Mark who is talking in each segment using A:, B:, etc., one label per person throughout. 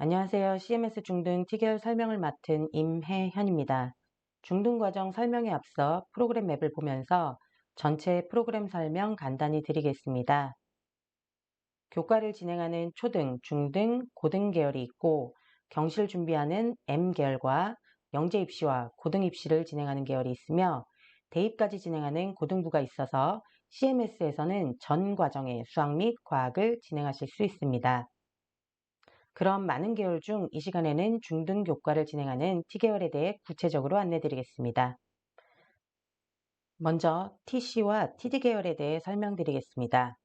A: 안녕하세요. CMS 중등 T계열 설명을 맡은 임혜현입니다. 중등 과정 설명에 앞서 프로그램 맵을 보면서 전체 프로그램 설명 간단히 드리겠습니다. 교과를 진행하는 초등, 중등, 고등 계열이 있고 경실 준비하는 M계열과 영재 입시와 고등 입시를 진행하는 계열이 있으며 대입까지 진행하는 고등부가 있어서 CMS에서는 전 과정의 수학 및 과학을 진행하실 수 있습니다. 그럼 많은 계열 중 이 시간에는 중등 교과를 진행하는 T계열에 대해 구체적으로 안내드리겠습니다. 먼저 TC와 TD 계열에 대해 설명드리겠습니다.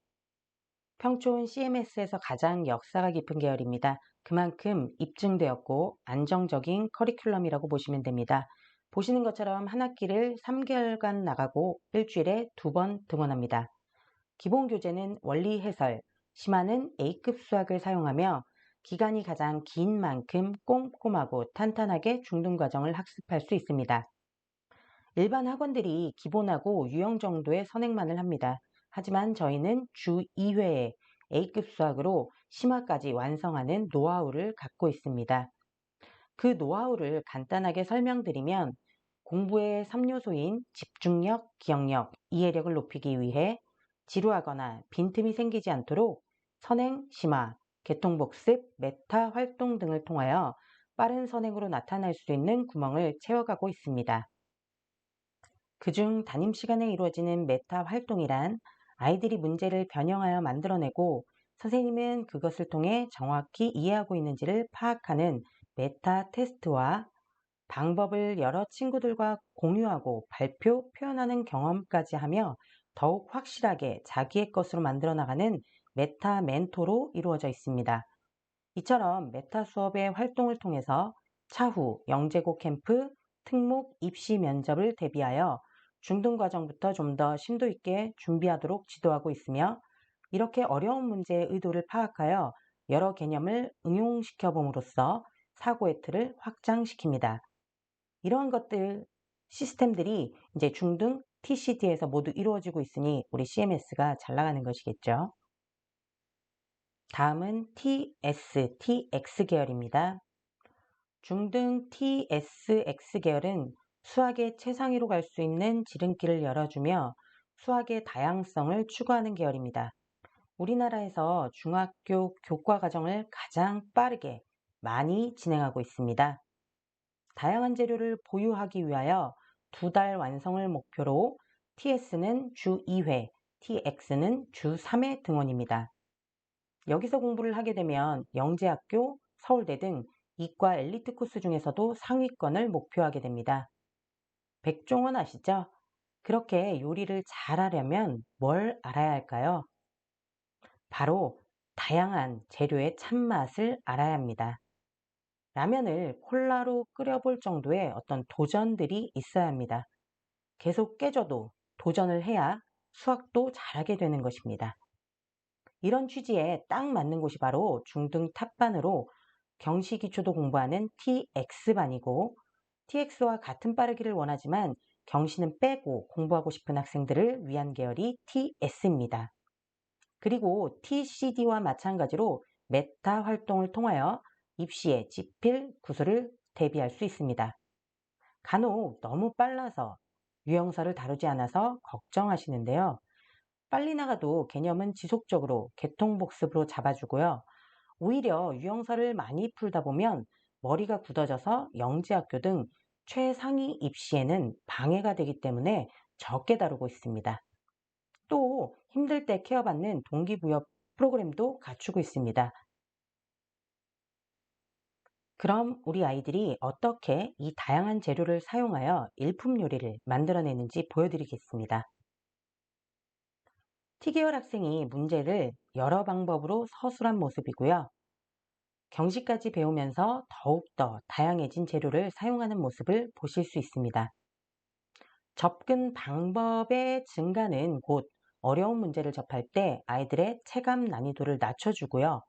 A: 평촌 CMS에서 가장 역사가 깊은 계열입니다. 그만큼 입증되었고 안정적인 커리큘럼이라고 보시면 됩니다. 보시는 것처럼 한 학기를 3개월간 나가고 일주일에 두 번 등원합니다. 기본 교재는 원리 해설, 심화는 A급 수학을 사용하며 기간이 가장 긴 만큼 꼼꼼하고 탄탄하게 중등 과정을 학습할 수 있습니다. 일반 학원들이 기본하고 유형 정도의 선행만을 합니다. 하지만 저희는 주 2회에 A급 수학으로 심화까지 완성하는 노하우를 갖고 있습니다. 그 노하우를 간단하게 설명드리면 공부의 3요소인 집중력, 기억력, 이해력을 높이기 위해 지루하거나 빈틈이 생기지 않도록 선행, 심화, 개통복습, 메타 활동 등을 통하여 빠른 선행으로 나타날 수 있는 구멍을 채워가고 있습니다. 그중 담임 시간에 이루어지는 메타 활동이란 아이들이 문제를 변형하여 만들어내고 선생님은 그것을 통해 정확히 이해하고 있는지를 파악하는 메타 테스트와 방법을 여러 친구들과 공유하고 발표, 표현하는 경험까지 하며 더욱 확실하게 자기의 것으로 만들어 나가는 메타 멘토로 이루어져 있습니다. 이처럼 메타 수업의 활동을 통해서 차후 영재고 캠프, 특목, 입시 면접을 대비하여 중등 과정부터 좀 더 심도 있게 준비하도록 지도하고 있으며 이렇게 어려운 문제의 의도를 파악하여 여러 개념을 응용시켜 봄으로써 사고의 틀을 확장시킵니다. 이러한 것들 시스템들이 이제 중등 TCD에서 모두 이루어지고 있으니 우리 CMS가 잘 나가는 것이겠죠. 다음은 TS, TX 계열입니다. 중등 TSX 계열은 수학의 최상위로 갈 수 있는 지름길을 열어주며 수학의 다양성을 추구하는 계열입니다. 우리나라에서 중학교 교과 과정을 가장 빠르게 많이 진행하고 있습니다. 다양한 재료를 보유하기 위하여 두 달 완성을 목표로 TS는 주 2회, TX는 주 3회 등원입니다. 여기서 공부를 하게 되면 영재학교, 서울대 등 이과 엘리트 코스 중에서도 상위권을 목표하게 됩니다. 백종원 아시죠? 그렇게 요리를 잘하려면 뭘 알아야 할까요? 바로 다양한 재료의 참맛을 알아야 합니다. 라면을 콜라로 끓여볼 정도의 어떤 도전들이 있어야 합니다. 계속 깨져도 도전을 해야 수학도 잘하게 되는 것입니다. 이런 취지에 딱 맞는 곳이 바로 중등 탑반으로 경시 기초도 공부하는 TX반이고 TX와 같은 빠르기를 원하지만 경시는 빼고 공부하고 싶은 학생들을 위한 계열이 TS입니다. 그리고 TCD와 마찬가지로 메타 활동을 통하여 입시에 지필, 구술을 대비할 수 있습니다. 간혹 너무 빨라서 유형서를 다루지 않아서 걱정하시는데요. 빨리 나가도 개념은 지속적으로 개통복습으로 잡아주고요. 오히려 유형서를 많이 풀다 보면 머리가 굳어져서 영재학교 등 최상위 입시에는 방해가 되기 때문에 적게 다루고 있습니다. 또 힘들 때 케어받는 동기부여 프로그램도 갖추고 있습니다. 그럼 우리 아이들이 어떻게 이 다양한 재료를 사용하여 일품 요리를 만들어내는지 보여드리겠습니다. T계열 학생이 문제를 여러 방법으로 서술한 모습이고요. 경시까지 배우면서 더욱더 다양해진 재료를 사용하는 모습을 보실 수 있습니다. 접근 방법의 증가는 곧 어려운 문제를 접할 때 아이들의 체감 난이도를 낮춰주고요.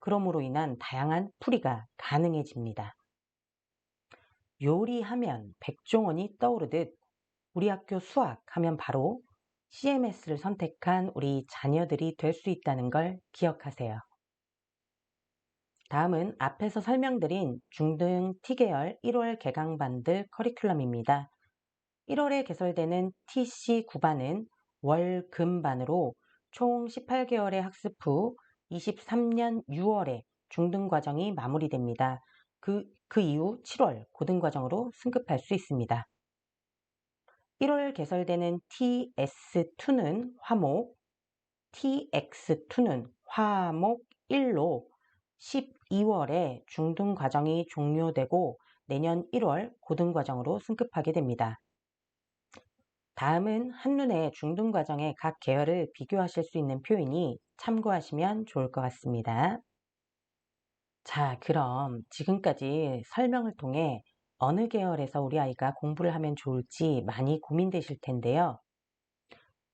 A: 그러므로 인한 다양한 풀이가 가능해집니다. 요리하면 백종원이 떠오르듯 우리 학교 수학 하면 바로 CMS를 선택한 우리 자녀들이 될 수 있다는 걸 기억하세요. 다음은 앞에서 설명드린 중등 T계열 1월 개강반들 커리큘럼입니다. 1월에 개설되는 TC 9반은 월 금 반으로 총 18개월의 학습 후 23년 6월에 중등 과정이 마무리됩니다. 그, 그 이후 7월 고등 과정으로 승급할 수 있습니다. 1월 개설되는 TS2는 화목, TX2는 화목 1로 12월에 중등 과정이 종료되고 내년 1월 고등 과정으로 승급하게 됩니다. 다음은 한눈에 중등 과정의 각 계열을 비교하실 수 있는 표이니 참고하시면 좋을 것 같습니다. 자, 그럼 지금까지 설명을 통해 어느 계열에서 우리 아이가 공부를 하면 좋을지 많이 고민되실 텐데요.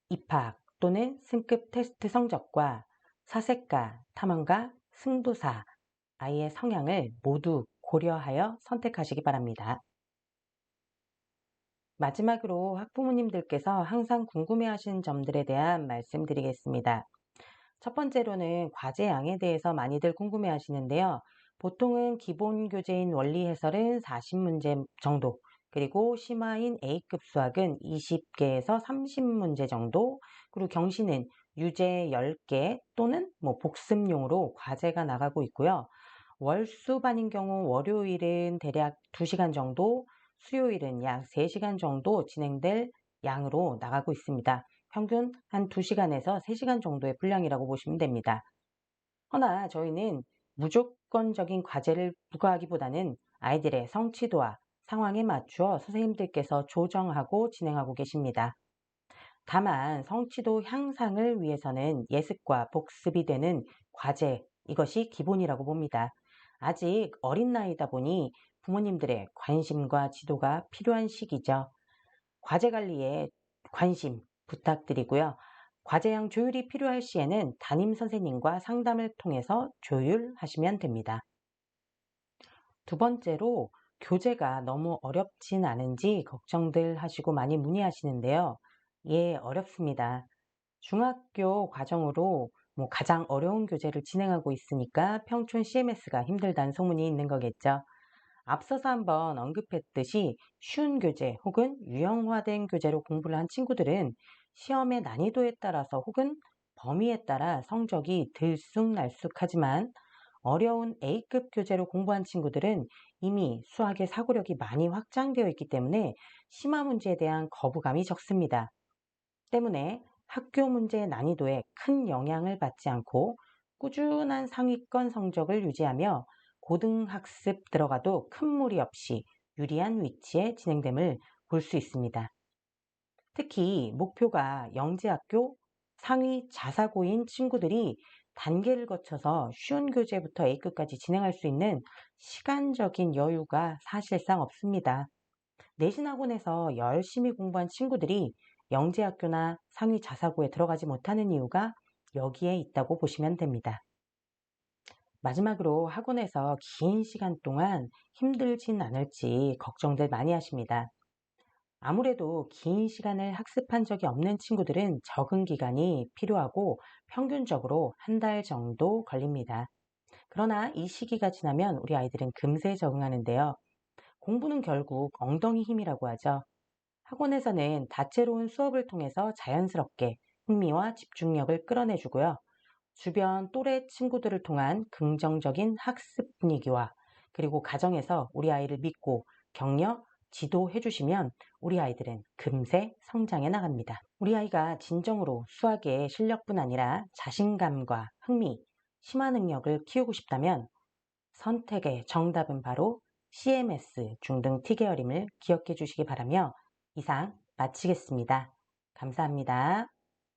A: 입학 또는 승급 테스트 성적과 사색가, 탐험가, 승부사, 아이의 성향을 모두 고려하여 선택하시기 바랍니다. 마지막으로 학부모님들께서 항상 궁금해하시는 점들에 대한 말씀드리겠습니다. 첫 번째로는 과제 양에 대해서 많이들 궁금해 하시는데요. 보통은 기본 교재인 원리 해설은 40문제 정도, 그리고 심화인 A급 수학은 20개에서 30문제 정도, 그리고 경시는 유제 10개 또는 뭐 복습용으로 과제가 나가고 있고요. 월수반인 경우 월요일은 대략 2시간 정도, 수요일은 약 3시간 정도 진행될 양으로 나가고 있습니다. 평균 한 2시간에서 3시간 정도의 분량이라고 보시면 됩니다. 허나 저희는 무조건 적인 과제를 부과하기보다는 아이들의 성취도와 상황에 맞추어 선생님들께서 조정하고 진행하고 계십니다. 다만 성취도 향상을 위해서는 예습과 복습이 되는 과제 이것이 기본이라고 봅니다. 아직 어린 나이다 보니 부모님들의 관심과 지도가 필요한 시기죠. 과제 관리에 관심, 부탁드리고요. 과제양 조율이 필요할 시에는 담임 선생님과 상담을 통해서 조율하시면 됩니다. 두 번째로 교재가 너무 어렵진 않은지 걱정들 하시고 많이 문의하시는데요. 예, 어렵습니다. 중학교 과정으로 뭐 가장 어려운 교재를 진행하고 있으니까 평촌 CMS가 힘들다는 소문이 있는 거겠죠. 앞서서 한번 언급했듯이 쉬운 교재 혹은 유형화된 교재로 공부를 한 친구들은 시험의 난이도에 따라서 혹은 범위에 따라 성적이 들쑥날쑥하지만 어려운 A급 교재로 공부한 친구들은 이미 수학의 사고력이 많이 확장되어 있기 때문에 심화 문제에 대한 거부감이 적습니다. 때문에 학교 문제의 난이도에 큰 영향을 받지 않고 꾸준한 상위권 성적을 유지하며 고등학습 들어가도 큰 무리 없이 유리한 위치에 진행됨을 볼 수 있습니다. 특히 목표가 영재학교 상위 자사고인 친구들이 단계를 거쳐서 쉬운 교재부터 A급까지 진행할 수 있는 시간적인 여유가 사실상 없습니다. 내신 학원에서 열심히 공부한 친구들이 영재학교나 상위 자사고에 들어가지 못하는 이유가 여기에 있다고 보시면 됩니다. 마지막으로 학원에서 긴 시간 동안 힘들진 않을지 걱정들 많이 하십니다. 아무래도 긴 시간을 학습한 적이 없는 친구들은 적응 기간이 필요하고 평균적으로 한 달 정도 걸립니다. 그러나 이 시기가 지나면 우리 아이들은 금세 적응하는데요. 공부는 결국 엉덩이 힘이라고 하죠. 학원에서는 다채로운 수업을 통해서 자연스럽게 흥미와 집중력을 끌어내주고요. 주변 또래 친구들을 통한 긍정적인 학습 분위기와 그리고 가정에서 우리 아이를 믿고 격려, 지도해 주시면 우리 아이들은 금세 성장해 나갑니다. 우리 아이가 진정으로 수학의 실력뿐 아니라 자신감과 흥미, 심화 능력을 키우고 싶다면 선택의 정답은 바로 CMS 중등 T계열임을 기억해 주시기 바라며 이상 마치겠습니다. 감사합니다.